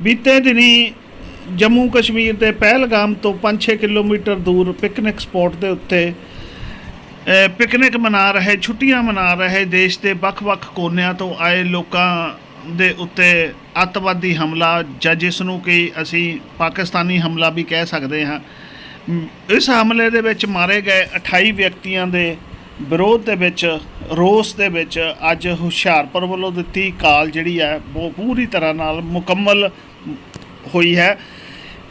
ਬੀਤੇ ਦਿਨੀ ਜੰਮੂ ਕਸ਼ਮੀਰ ਦੇ ਪਹਿਲਗਾਮ ਤੋਂ 5-6 ਕਿਲੋਮੀਟਰ ਦੂਰ ਪਿਕਨਿਕ ਸਪੌਟ ਦੇ ਉੱਤੇ ਪਿਕਨਿਕ ਮਨਾ ਰਹੇ, ਛੁੱਟੀਆਂ ਮਨਾ ਰਹੇ ਦੇਸ਼ ਦੇ ਵੱਖ-ਵੱਖ ਕੋਨਿਆਂ ਤੋਂ ਆਏ ਲੋਕਾਂ ਦੇ ਉੱਤੇ ਅੱਤਵਾਦੀ ਹਮਲਾ। ਜਾਂ ਜਿਸ ਨੂੰ ਕਿ ਅਸੀਂ ਪਾਕਿਸਤਾਨੀ ਹਮਲਾ ਵੀ ਕਹਿ ਸਕਦੇ ਹਾਂ। ਇਸ ਹਮਲੇ ਦੇ ਵਿੱਚ ਮਾਰੇ ਗਏ 28 ਵਿਅਕਤੀਆਂ ਦੇ ਵਿਰੋਧ ਦੇ ਵਿੱਚ, ਰੋਸ ਦੇ ਵਿੱਚ ਅੱਜ ਹੁਸ਼ਿਆਰਪੁਰ ਵੱਲੋਂ ਦਿੱਤੀ ਕਾਲ ਜਿਹੜੀ ਹੈ, ਉਹ ਪੂਰੀ ਤਰ੍ਹਾਂ ਨਾਲ ਮੁਕੰਮਲ ਹੋਈ ਹੈ।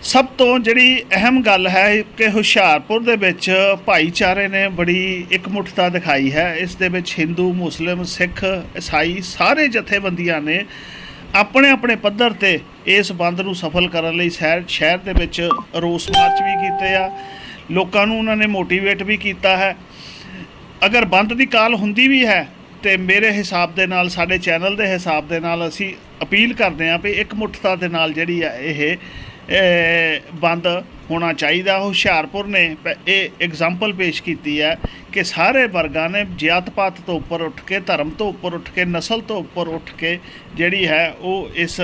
ਸਭ ਤੋਂ ਜਿਹੜੀ ਅਹਿਮ ਗੱਲ ਹੈ ਕਿ ਹੁਸ਼ਿਆਰਪੁਰ ਦੇ ਵਿੱਚ ਭਾਈਚਾਰੇ ਨੇ ਬੜੀ ਇਕਮੁੱਠਤਾ ਦਿਖਾਈ ਹੈ। ਇਸ ਦੇ ਵਿੱਚ ਹਿੰਦੂ, ਮੁਸਲਿਮ, ਸਿੱਖ, ਈਸਾਈ ਸਾਰੇ ਜਥੇਬੰਦੀਆਂ ਨੇ ਆਪਣੇ ਆਪਣੇ ਪੱਧਰ ਤੇ ਇਸ ਬੰਦ ਨੂੰ ਸਫਲ ਕਰਨ ਲਈ ਸ਼ਹਿਰ ਸ਼ਹਿਰ ਦੇ ਵਿੱਚ ਰੋਸ ਮਾਰਚ ਵੀ ਕੀਤੇ ਆ। ਲੋਕਾਂ ਨੂੰ ਉਹਨਾਂ ਨੇ ਮੋਟੀਵੇਟ ਵੀ ਕੀਤਾ ਹੈ। ਅਗਰ ਬੰਦ ਦੀ ਕਾਲ ਹੁੰਦੀ ਵੀ ਹੈ ਤੇ ਮੇਰੇ ਹਿਸਾਬ ਦੇ ਨਾਲ, ਸਾਡੇ ਚੈਨਲ ਦੇ ਹਿਸਾਬ ਦੇ ਨਾਲ ਅਸੀਂ ਅਪੀਲ ਕਰਦੇ ਹਾਂ ਵੀ ਇੱਕ ਮੁੱਠਤਾ ਦੇ ਨਾਲ ਜਿਹੜੀ ਆ ਇਹ ਬੰਦ ਹੋਣਾ ਚਾਹੀਦਾ। ਹੁਸ਼ਿਆਰਪੁਰ ਨੇ ਪ- ਇਹ ਐਗਜ਼ਾਮਪਲ ਪੇਸ਼ ਕੀਤੀ ਹੈ ਕਿ ਸਾਰੇ ਵਰਗਾਂ ਨੇ ਜਾਤ-ਪਾਤ ਤੋਂ ਉੱਪਰ ਉੱਠ ਕੇ ਧਰਮ ਤੋਂ ਉੱਪਰ ਉੱਠ ਕੇ ਨਸਲ ਤੋਂ ਉੱਪਰ ਉੱਠ ਕੇ ਜਿਹੜੀ ਹੈ ਉਹ ਇਸ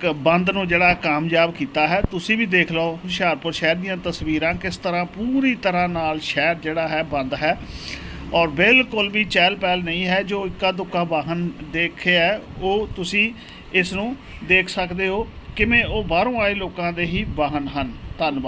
ਕ- ਬੰਦ ਨੂੰ ਜਿਹੜਾ ਕਾਮਯਾਬ ਕੀਤਾ ਹੈ। ਤੁਸੀਂ ਵੀ ਦੇਖ ਲਓ ਹੁਸ਼ਿਆਰਪੁਰ ਸ਼ਹਿਰ ਦੀਆਂ ਤਸਵੀਰਾਂ ਕਿਸ ਤਰ੍ਹਾਂ ਪੂਰੀ ਤਰ੍ਹਾਂ ਨਾਲ ਸ਼ਹਿਰ ਜਿਹੜਾ ਹੈ ਬੰਦ ਹੈ। ਔਰ ਬਿਲਕੁਲ ਵੀ ਚਹਿਲ ਪਹਿਲ ਨਹੀਂ ਹੈ। ਜੋ ਇੱਕਾ ਦੁੱਕਾ ਵਾਹਨ ਦੇਖਿਆ ਹੈ, ਉਹ ਤੁਸੀਂ ਇਸ ਨੂੰ ਦੇਖ ਸਕਦੇ ਹੋ। ਕਿਵੇਂ ਉਹ ਬਾਹਰੋਂ ਆਏ ਲੋਕਾਂ ਦੇ ਹੀ ਵਾਹਨ ਹਨ? ਧੰਨਵਾਦ।